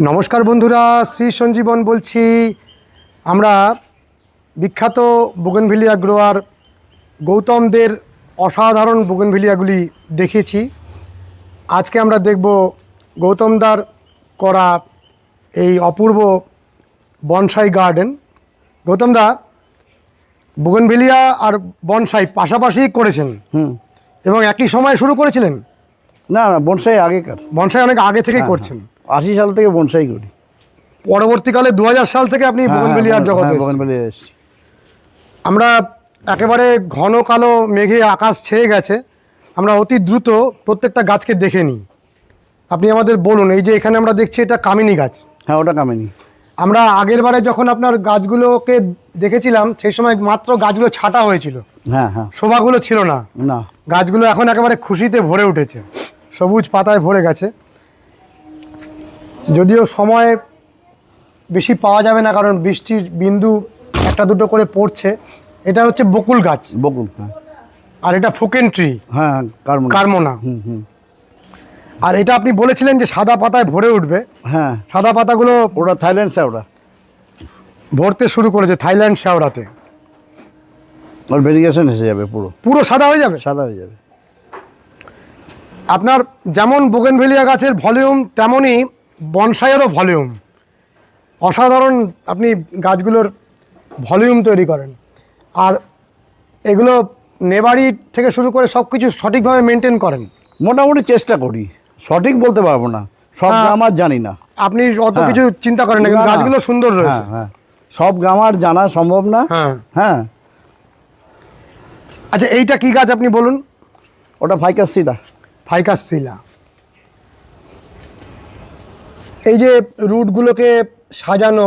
নমস্কার বন্ধুরা শ্রী সঞ্জীবন বলছি। আমরা বিখ্যাত বুগনভিলিয়া গ্রোয়ার গৌতমদের অসাধারণ বুগনভিলিয়াগুলি দেখেছি আজকে আমরা দেখব গৌতমদার করা এই অপূর্ব বনসাই গার্ডেন গৌতমদা বুগনভিলিয়া আর বনসাই পাশাপাশি করেছেন হুম। এবং একই সময় শুরু করেছিলেন? না না বনসাই আগেকার। বনসাই অনেক আগে থেকেই করছেন। আশি সাল থেকে বনসাই করি। পরবর্তীকালে দু হাজার সাল থেকে আপনি জগতে বগনবেলিয়া এসেছি। আমরা একেবারে ঘন কালো মেঘে আকাশ ছেয়ে গেছে। আমরা অতি দ্রুত প্রত্যেকটা গাছকে দেখে নিই। আপনি আমাদের বলুন এই যে এখানে আমরা দেখছি এটা কামিনী গাছ। হ্যাঁ ওটা কামিনী। আমরা আগের বারে যখন আপনার গাছগুলোকে দেখেছিলাম সেই সময় মাত্র গাছগুলো ছাটা হয়েছিল। হ্যাঁ হ্যাঁ। শোভাগুলো ছিল না। না। গাছগুলো এখন একেবারে খুশিতে ভরে উঠেছে। সবুজ পাতায় ভরে গেছে। যদিও সময় বেশি পাওয়া যাবে না কারণ বৃষ্টির বিন্দু একটা দুটো করে পড়ছে। এটা হচ্ছে বকুল গাছ। বকুল হ্যাঁ। আর এটা ফোকেন ট্রি। হ্যাঁ কার্মন। কার্মোনা। হুম হুম। আর এটা আপনি বলেছিলেন যে সাদা পাতায় ভরে উঠবে। হ্যাঁ। সাদা পাতাগুলো ওটা থাইল্যান্ড শ্যাওড়া। ভরতে শুরু করেছে থাইল্যান্ড শ্যাওড়াতে। ওর ভেরিগেশন এসে যাবে পুরো। পুরো সাদা হয়ে যাবে? সাদা হয়ে যাবে। আপনার যেমন বোগেনভেলিয়া গাছের ভলিউম তেমনই বনসাইয়েরও ভলিউম। অসাধারণ আপনি গাছগুলোর ভলিউম তৈরি করেন। আর এগুলো নেবারি থেকে শুরু করে সব কিছু সঠিকভাবে মেনটেন করেন। মোটামুটি চেষ্টা করি। সঠিক বলতে পারব না। সব হ্যাঁ। গ্রামার জানি না। আপনি অত হ্যাঁ। কিছু চিন্তা করেন না কিন্তু। গাছগুলো সুন্দর রয়েছে। হ্যাঁ। হ্যাঁ সব গ্রামার জানা সম্ভব না। হ্যাঁ। হ্যাঁ। আচ্ছা এইটা কি গাছ আপনি বলুন? ওটা ফাইকাসিটা ফাইকাস সিলা। এই যে রুটগুলোকে সাজানো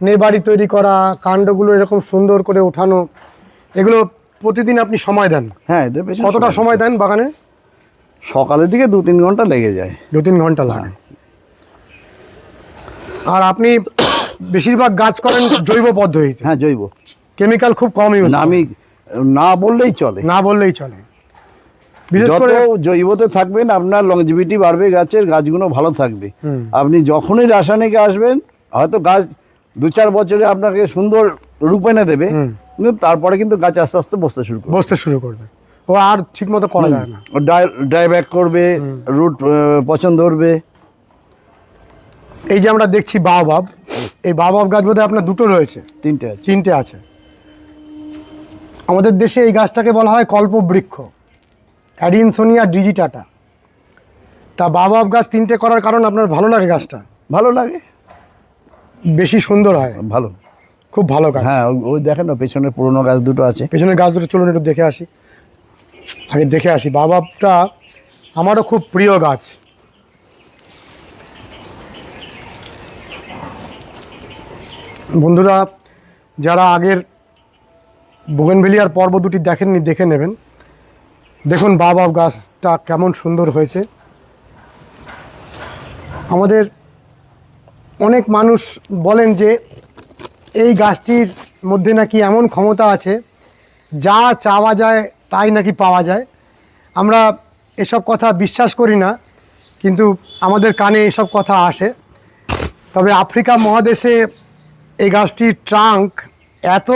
নেবাড়ি তৈরি করা কাণ্ডগুলো এরকম সুন্দর করে ওঠানো এগুলো প্রতিদিন আপনি সময় দেন? হ্যাঁ কতটা সময় দেন বাগানে? সকালের দিকে দু তিন ঘণ্টা লেগে যায়। দু তিন ঘণ্টা লাগে। আর আপনি বেশিরভাগ গাছ করেন জৈব পদ্ধতিতে? হ্যাঁ জৈব। কেমিক্যাল খুব কম ইউজ না আমি না বললেই চলে। না বললেই চলে। জৈবতে থাকবেন আপনার লংজিভিটি বাড়বে গাছের গাছগুলো ভালো থাকবে। আপনি যখনই রাসায়নিকে আসবেন হয়তো গাছ দু চার বছরে আপনাকে সুন্দর রূপ এনে দেবে কিন্তু তারপরে কিন্তু গাছ আস্তে আস্তে বসতে শুরু করবে। বসতে শুরু করবে। ও আর ঠিক মতো করা যায় না। ড্রাই ব্যাক করবে রুট পছন্দ করবে এই যে আমরা দেখছি বাবাব এই বাবাব গাছ বোধহয় আপনার দুটো রয়েছে? তিনটে তিনটে আছে। আমাদের দেশে এই গাছটাকে বলা হয় কল্পবৃক্ষ। অ্যাডিনসোনিয়া ডিজিটাটা তা বাবাব গাছ তিনটে করার কারণ আপনার ভালো লাগে গাছটা? ভালো লাগে। বেশি সুন্দর হয়? ভালো। খুব ভালো গাছ। হ্যাঁ ওই- দেখেন না পেছনে পুরোনো গাছ দুটো আছে। পেছনের গাছ দুটো চলুন একটু দেখে আসি। আগে দেখে আসি বাবাবটা আমারও খুব প্রিয় গাছ। বন্ধুরা যারা আগের বোগেনভেলিয়ার পর্ব দুটি দেখেননি দেখে নেবেন। দেখুন বাবাব গাছটা কেমন সুন্দর হয়েছে। আমাদের অনেক মানুষ বলেন যে, এই গাছটির মধ্যে নাকি এমন ক্ষমতা আছে, যা চাওয়া যায় তাই নাকি পাওয়া যায়। আমরা এসব কথা বিশ্বাস করি না, কিন্তু আমাদের কানে এসব কথা আসে। তবে আফ্রিকা মহাদেশে এই গাছটির ট্রাঙ্ক এত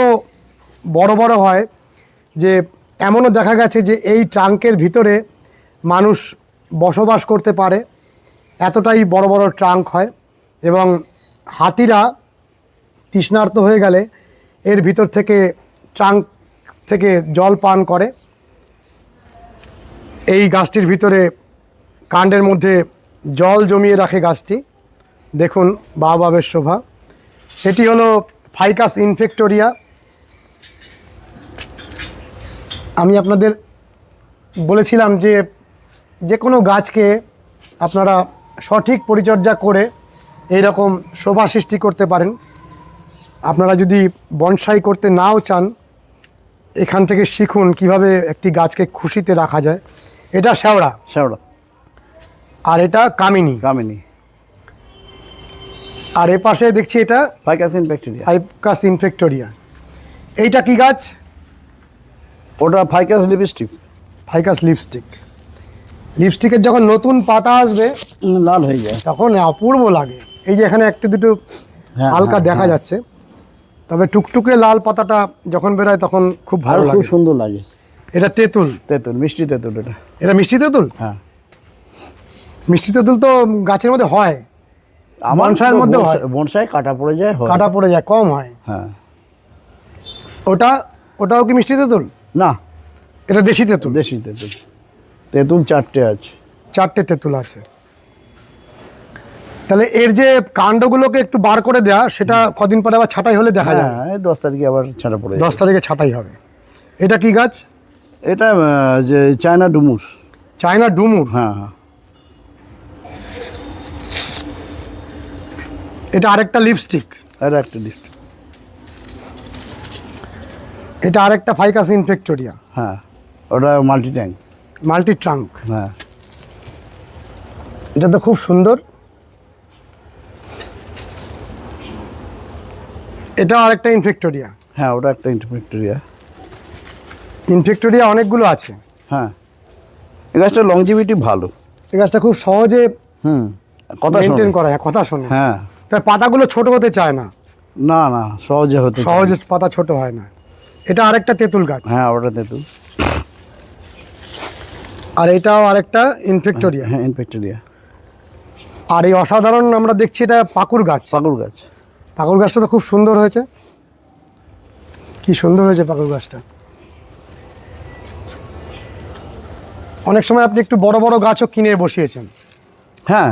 বড় বড় হয় যে এমনও দেখা গেছে যে এই ট্রাঙ্কের ভিতরে মানুষ বসবাস করতে পারে। এতটাই বড় বড় ট্রাঙ্ক হয় এবং হাতিরা তৃষ্ণার্ত হয়ে গেলে এর ভিতর থেকে ট্রাঙ্ক থেকে জল পান করে। এই গাছটির ভিতরে কাণ্ডের মধ্যে জল জমিয়ে রাখে গাছটি। দেখুন বাবের শোভা। এটি হলো ফাইকাস ইনফেক্টোরিয়া আমি আপনাদের বলেছিলাম যে যে কোনো গাছকে আপনারা সঠিক পরিচর্যা করে এই রকম শোভা সৃষ্টি করতে পারেন। আপনারা যদি বনসাই করতে নাও চান এখান থেকে শিখুন কীভাবে একটি গাছকে খুশিতে রাখা যায়। এটা শ্যাওড়া শ্যাওড়া আর এটা কামিনী। কামিনী। আর এ পাশে দেখছি এটা ফাইকাসিন ব্যাকটেরিয়া হাইপকাস ইনফেক্টোরিয়া। এইটা কি গাছ? ওটা ফাইকাস লিপস্টিক ফাইকাস লিপস্টিক লিপস্টিকের যখন নতুন পাতা আসবে লাল হয়ে যায়। তখন অপূর্ব লাগে। এই যে এখানে একটু দুটো হ্যাঁ, হালকা হ্যাঁ, দেখা যাচ্ছে। তবে টুকটুকে লাল পাতাটা যখন বেরোয় তখন খুব ভালো আর খুব লাগে সুন্দর লাগে। এটা তেঁতুল। তেঁতুল মিষ্টি তেঁতুল এটা। এটা মিষ্টি তেঁতুল? হ্যাঁ। মিষ্টি তেঁতুল তো গাছের মধ্যে হয়। বনসাইয়ের মধ্যে মধ্যেও বনসাই- কাটা পড়ে যায় হয়। কাটা পড়ে যায় কম হয়। হ্যাঁ। ওটা ওটাও কি মিষ্টি তেঁতুল? না। এটা দেশি তেঁতুল? দেশি তেঁতুল। তেঁতুল চারটে আছে। চারটে তেঁতুল আছে। তাহলে এর যে কাণ্ডগুলোকে একটু বার করে দেওয়া সেটা কদিন পরে আবার ছাটাই হলে দেখা যায় হ্যাঁ দশ তারিখে আবার ছাড়া পড়ে দশ তারিখে ছাটাই হবে। এটা কি গাছ? এটা যে চায়না ডুমুর। চায়না ডুমুর? হ্যাঁ হ্যাঁ। এটা আরেকটা লিপস্টিক আর একটা লিস্ট এটা আরেকটা ফাইকাস ইনফেক্টোরিয়া হ্যাঁ ওটা মাল্টি ট্যাঙ্ক মাল্টি ট্রাঙ্ক হ্যাঁ। এটা তো খুব সুন্দর। এটা আরেকটা ইনফেক্টোরিয়া হ্যাঁ ওটা একটা ইনফেক্টোরিয়া ইনফেক্টোরিয়া অনেকগুলো আছে। হ্যাঁ। এই গাছটা লংজিভিটি ভালো। এই গাছটা খুব সহজে হুম কথা মেনটেন করা যায় কথা শোনে। হ্যাঁ। তাই পাতাগুলো ছোট হতে চায় না। না না সহজে হতে সহজে পাতা ছোট হয় না। এটা আরেকটা তেঁতুল গাছ। হ্যাঁ ওটা তেঁতুল। আর এটাও আরেকটা ইনফেক্টোরিয়া হ্যাঁ ইনফেক্টোরিয়া আর এই অসাধারণ আমরা দেখছি এটা পাকুর গাছ। পাকুর গাছ। পাকুর গাছটা তো খুব সুন্দর হয়েছে। কি সুন্দর হয়েছে পাকুর গাছটা। অনেক সময় আপনি একটু বড় বড় গাছও কিনে বসিয়েছেন। হ্যাঁ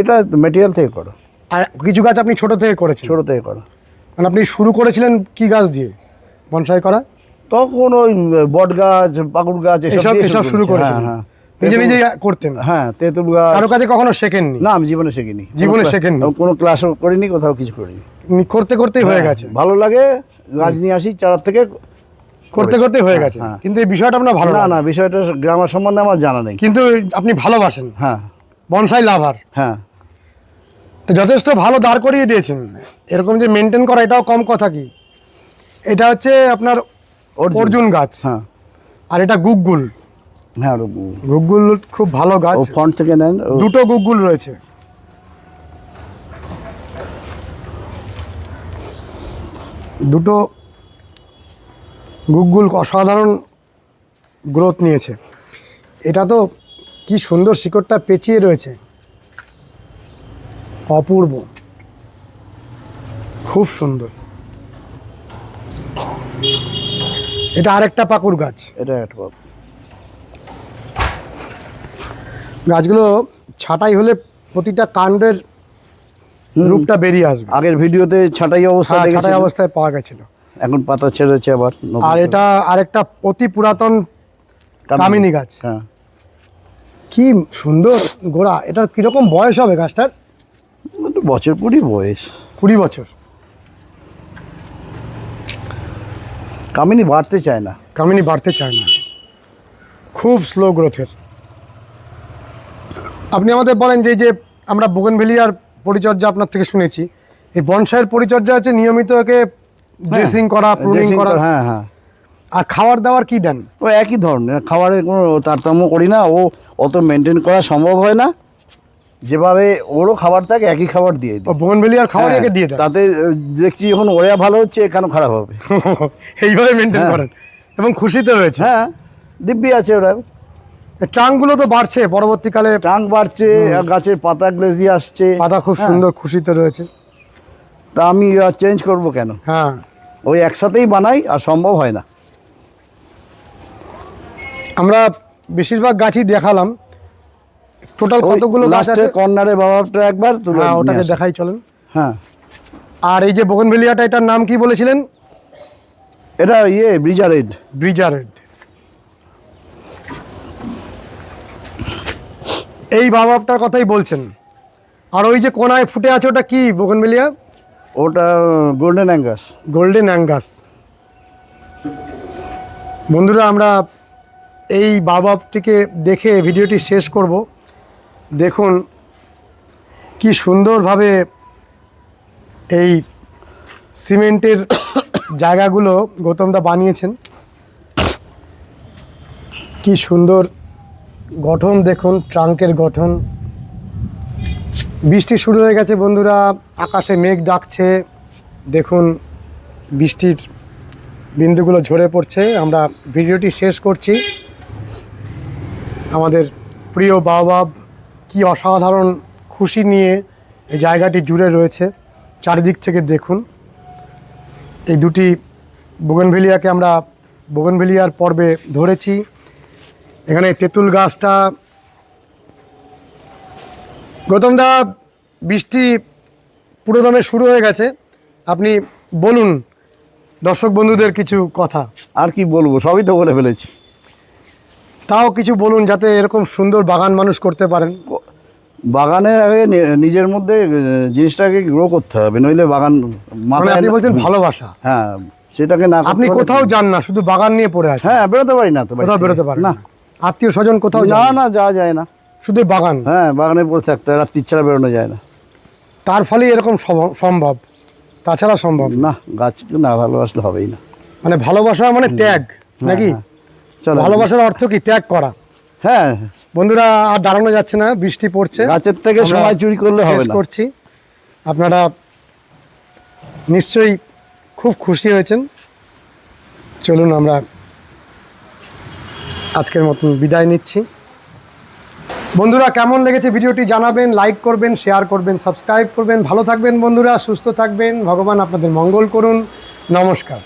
এটা মেটেরিয়াল থেকে করো। আর কিছু গাছ আপনি ছোট থেকে করেছেন। ছোটো থেকে করো। মানে আপনি শুরু করেছিলেন কি গাছ দিয়ে? বনসাই করা? তখন ওই বট গাছ পাকুর গাছ এসব এসব শুরু করেছি। হ্যাঁ হ্যাঁ। নিজে নিজে করতেন? হ্যাঁ তেঁতুল গাছ। কারও কাছে কখনো শেখেননি? না আমি জীবনে শিখিনি। জীবনে শেখেননি? কোনো ক্লাসও করিনি কোথাও কিছু করিনি। করতে করতেই হয়ে হ্যাঁ, গেছে। ভালো লাগে গাছ নিয়ে আসি চারার থেকে করতে করতে হয়ে গেছে। হ্যাঁ। কিন্তু এই বিষয়টা আপনার ভালো না না বিষয়টা গ্রামার সম্বন্ধে আমার জানা নেই। কিন্তু আপনি ভালোবাসেন। হ্যাঁ। Bonsai lover. হ্যাঁ। যথেষ্ট ভালো দাঁড় করিয়ে দিয়েছেন। এরকম যে মেনটেন করা এটাও কম কথা কি? এটা হচ্ছে আপনার অর্জুন। গাছ। হ্যাঁ। আর এটা গুগগুল। হ্যাঁ গুগগুল। খুব ভালো গাছ। ফ্রন্ট থেকে নেন দুটো গুগগুল রয়েছে। দুটো গুগগুল অসাধারণ গ্রোথ নিয়েছে। এটা তো কি সুন্দর শিকড়টা পেঁচিয়ে রয়েছে। অপূর্ব। খুব সুন্দর। এটা আরেকটা পাকুর গাছ। এটা একটা পাবো। গাছগুলো ছাঁটাই হলে প্রতিটা কাণ্ডের রূপটা বেরিয়ে আসবে। আগের ভিডিওতে ছাঁটাই অবস্থা হ্যাঁ, দেখেছি অবস্থায় পাওয়া গেছিল। এখন পাতা ছেড়েছে আবার আর। এটা আরেকটা অতি পুরাতন কামিনী গাছ। হ্যাঁ। কি সুন্দর গোড়া। এটার কীরকম বয়স হবে গাছটার? বছর কুড়ি বয়স। কুড়ি বছর। কামিনী বাড়তে চায় না। কামিনী বাড়তে চায় না। খুব স্লো গ্রোথের আপনি আমাদের বলেন যে যে আমরা বোগেনভেলিয়ার পরিচর্যা আপনার থেকে শুনেছি। এই বনসাইয়ের পরিচর্যা হচ্ছে নিয়মিত একে ড্রেসিং করা প্রুনিং করা হ্যাঁ হ্যাঁ। আর খাবার দাবার কি দেন? ও একই ধরনের খাবারের কোনো তারতম্য করি না ও অত মেনটেন করা সম্ভব হয় না। যেভাবে ওরও খাবার থাকে একই খাবার দিয়ে দিই। বোগেনভেলিয়ার খাবার হ্যাঁ, একে দিয়ে তাতে দেখছি যখন ওরা ভালো হচ্ছে কেন খারাপ হবে। এইভাবে মেনটেন হ্যাঁ। করেন। এবং খুশিতে রয়েছে। হ্যাঁ দিব্যি আছে ওরা। ট্রাঙ্কগুলো তো বাড়ছে পরবর্তীকালে টাং বাড়ছে গাছের পাতা গ্লেজি আসছে। পাতা খুব হ্যাঁ, সুন্দর খুশিতে রয়েছে। তা আমি আর চেঞ্জ করব কেন? হ্যাঁ। ওই একসাথেই বানাই আর সম্ভব হয় না। আমরা বেশিরভাগ গাছই দেখালাম। টোটাল কতগুলো গাছ আছে? কর্নারে বাবাটা একবার তুলে হ্যাঁ ওটাকে দেখাই চলেন। হ্যাঁ। আর এই যে বোগনভেলিয়াটা এটার নাম কি বলেছিলেন? এটা ইয়ে ব্রিজা রেড ব্রিজা রেড এই বাবাবটার কথাই বলছেন। আর ওই যে কোনায় ফুটে আছে ওটা কি বোগনভেলিয়া? ওটা গোল্ডেন অ্যাঙ্গাস গোল্ডেন অ্যাঙ্গাস বন্ধুরা আমরা এই বাবাবটিকে দেখে ভিডিওটি শেষ করব। দেখুন, কি সুন্দরভাবে এই সিমেন্টের জায়গাগুলো গৌতমদা বানিয়েছেন। কি সুন্দর গঠন দেখুন, ট্রাঙ্কের গঠন। বৃষ্টি শুরু হয়ে গেছে বন্ধুরা, আকাশে মেঘ ডাকছে। দেখুন, বৃষ্টির বিন্দুগুলো ঝরে পড়ছে। আমরা ভিডিওটি শেষ করছি। আমাদের প্রিয় বাবাব কি অসাধারণ খুশি নিয়ে এই জায়গাটি জুড়ে রয়েছে। চারিদিক থেকে দেখুন। এই দুটি বোগনভেলিয়াকে আমরা বোগনভেলিয়ার পর্বে ধরেছি। এখানে তেঁতুল গাছটা গৌতম দা বৃষ্টি পুরোদমে শুরু হয়ে গেছে। আপনি বলুন দর্শক বন্ধুদের কিছু কথা। আর কি বলব সবই তো বলে ফেলেছি। তাও কিছু বলুন যাতে এরকম সুন্দর বাগান মানুষ করতে পারেন। বাগানের আগে নিজের মধ্যে জিনিসটাকে গ্রো করতে হবে নইলে বাগান মানে আপনি বলছেন ভালোবাসা। হ্যাঁ সেটাকে না আপনি কোথাও যান না শুধু বাগান নিয়ে পড়ে আছেন। হ্যাঁ বেরোতে পারি না তো কোথাও বেরোতে পারেন না। আত্মীয় স্বজন কোথাও না না? যাওয়া যায় না। শুধু বাগান? হ্যাঁ বাগানে পড়ে থাকতে হয় রাত্রির ছাড়া বেরোনো যায় না। তার ফলে এরকম সম- সম্ভব? তাছাড়া সম্ভব? না। গাছ না ভালোবাসলে হবেই না। মানে ভালোবাসা মানে ত্যাগ নাকি? হ্যাঁ। চলো ভালোবাসার অর্থ কি? ত্যাগ করা। হ্যাঁ। বন্ধুরা আর দাঁড়ানো যাচ্ছে না বৃষ্টি পড়ছে। গাছের থেকে সময় চুরি করলে হবে না। করছি। আপনারা নিশ্চয়ই খুব খুশি হয়েছেন। চলুন আমরা আজকের মতন বিদায় নিচ্ছি। বন্ধুরা কেমন লেগেছে ভিডিওটি জানাবেন লাইক করবেন শেয়ার করবেন সাবস্ক্রাইব করবেন। ভালো থাকবেন বন্ধুরা সুস্থ থাকবেন। ভগবান আপনাদের মঙ্গল করুন। নমস্কার।